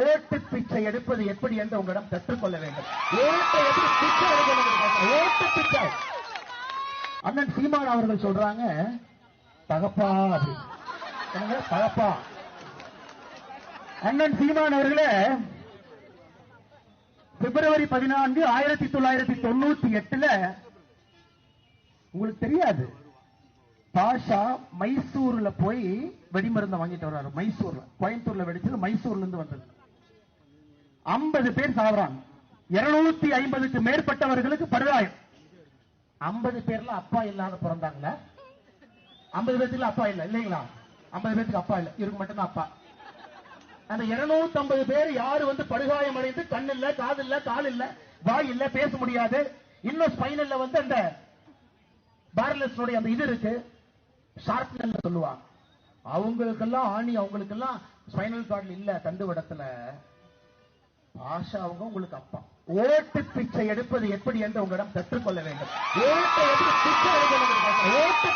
ஓட்டு பிச்சை எடுப்பது எப்படி என்று உங்களிடம் கற்றுக்கொள்ள வேண்டும். ஓட்டை எப்படி பிச்சை ஓட்டு பிச்சை. அண்ணன் சீமான் அவர்கள் சொல்றாங்க தகப்பா தகப்பா. அண்ணன் சீமான் அவர்களே பிப்ரவரி பதினான்கு ஆயிரத்தி தொள்ளாயிரத்தி தொண்ணூத்தி எட்டுல உங்களுக்கு தெரியாது பாஷா மைசூர்ல போய் வெடிமருந்தை வாங்கிட்டு வர்றாரு மைசூர்ல கோயம்புத்தூர்ல வெடிச்சது மைசூர்ல இருந்து வந்தது. ஐம்பது பேர் சாவறாங்க. இருநூத்தி ஐம்பதுக்கு மேற்பட்டவர்களுக்கு படுகாயம். ஐம்பது பேர்ல அப்பா இல்லாத பிறந்தாங்களா? ஐம்பது பேர்த்துக்கு அப்பா இல்ல இல்லைங்களா? ஐம்பது பேர்த்துக்கு அப்பா இல்ல இவருக்கு மட்டும்தான் அப்பா. அந்த 250 பேர் யாரு வந்து படுகாயம் அடைந்து கண் இல்ல காது இல்ல கால் இல்ல வாய் இல்ல பேச முடியாது. இன்னும் ஸ்பைனல்ல வந்து அந்த பேரலஸ்னுடைய அந்த இது இருக்கு. ஷார்ப்னல் சொல்லுவாங்க. அவங்களுக்கெல்லாம் ஆணி அவங்களுக்கெல்லாம் ஸ்பைனல் கார்டு இல்ல தண்டுவடத்துல. ஆஷா அவங்க உங்களுக்கு அப்பா ஓட்டு பிச்சை எடுப்பது எப்படி என்று உங்களிடம் கற்றுக்கொள்ள வேண்டும் ஓட்டை எப்படி பிச்சை எடுக்கணும். ஓட்டு